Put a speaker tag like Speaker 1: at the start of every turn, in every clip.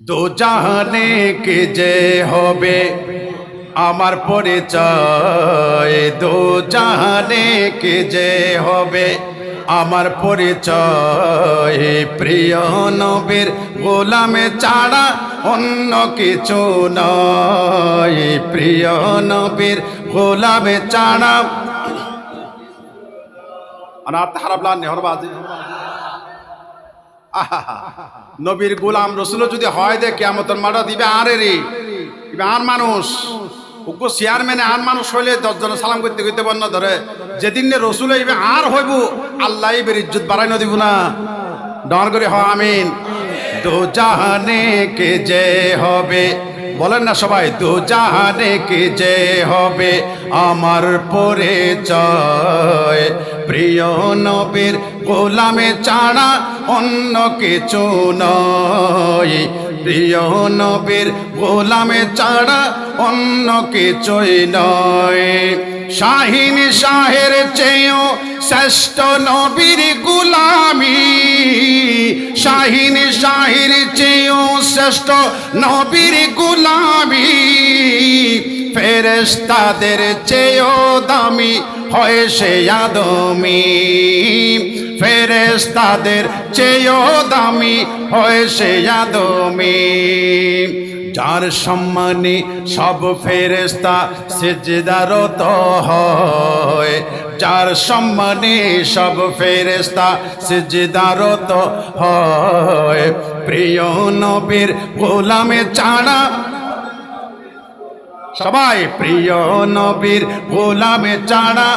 Speaker 1: দু জাহানে কে যে হবে আমার পরিচয়? দু জাহানে কে যে হবে আমার পরিচয়? প্রিয় নবীর গোলামে ছাড়া অন্য কিছু নয়। প্রিয় নবীর গোলামে ছাড়া অনাথ হারাবলা নেহরবাজি নবীর গোলাম রসুল যদি হয় দে কেমতর মাটা দিবে আরে রে। দিবে আর মানুষ। উগ্র চেয়ারম্যানে আর মানুষ হইলে দশজন সালাম করতে করতে বন্য ধরে। যেদিন রসুল হইবে আর হইব, আল্লাহ এবার ইজ্জত বাড়াই দিব না। ডর করে হ, আমিন। দু জাহানে কে যে হবে? বলেন না সবাই, দু জাহানে কে যে হবে? আমার পরিচয় প্রিয় নবীর গোলামে ছাড়া অন্য কিছু নয়। প্রিয় নবীর গোলামে ছাড়া অন্য কিছুই নয়। শাহিন শাহের চেয়েও শ্রেষ্ঠ নবীর গুলামি। শাহিন শাহির চেয়েও শ্রেষ্ঠ নবীর গুলামি। ফেরেস্তাদের চেয়েও দামি হয় সে আদমি। ফেরেস্তাদের চেয়েও দামি হয় সে আদমি। যার সম্মানে সব ফেরেস্তা সেজদারত হয়, যার সম্মানে সব ফেরেস্তা সেজদারত হয়। প্রিয় নবীর গোলামে ছাড়া সবাই প্রিয় নবীর গোলামে ছাড়া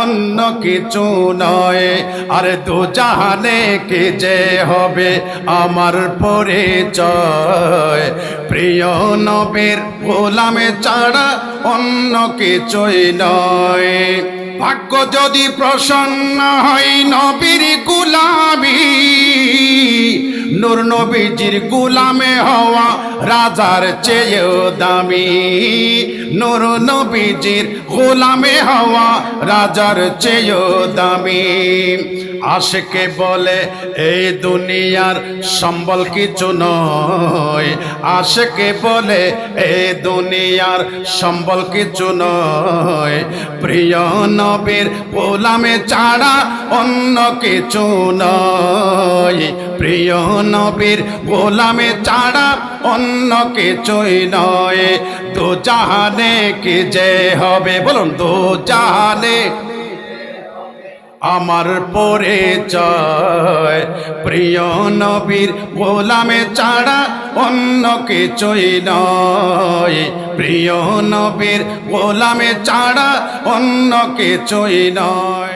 Speaker 1: অন্য কিছু নয়। আরে দু জাহানে কে যে হবে আমার পরিচয়? প্রিয় নবীর গোলামে ছাড়া অন্য কিছুই নয়। ভাগ্য যদি প্রসন্ন হয় নবীর গুলামি, নূর নবীজির গুলামে হওয়া রাজার চেয়েও দামি। নূর নবীজির গোলামে হওয়া রাজার চেয়েও দামি। আশেকে বলে, এই দুনিয়ার সম্বল কিছু নয়। আশেকে বলে, এই দুনিয়ার সম্বল কিছু নয়। প্রিয় নবীর গোলামে ছাড়া অন্য কিছু নয়। প্রিয় নবীর গোলামে ছাড়া অন্য কিছুই নয়। দু জাহানে কি যে হবে? বলুন, দু জাহানে আমার পরিচয়। প্রিয় নবীর গোলামে ছাড়া অন্য কিছুই নয়। প্রিয় নবীর গোলামে ছাড়া অন্য কিছুই নয়।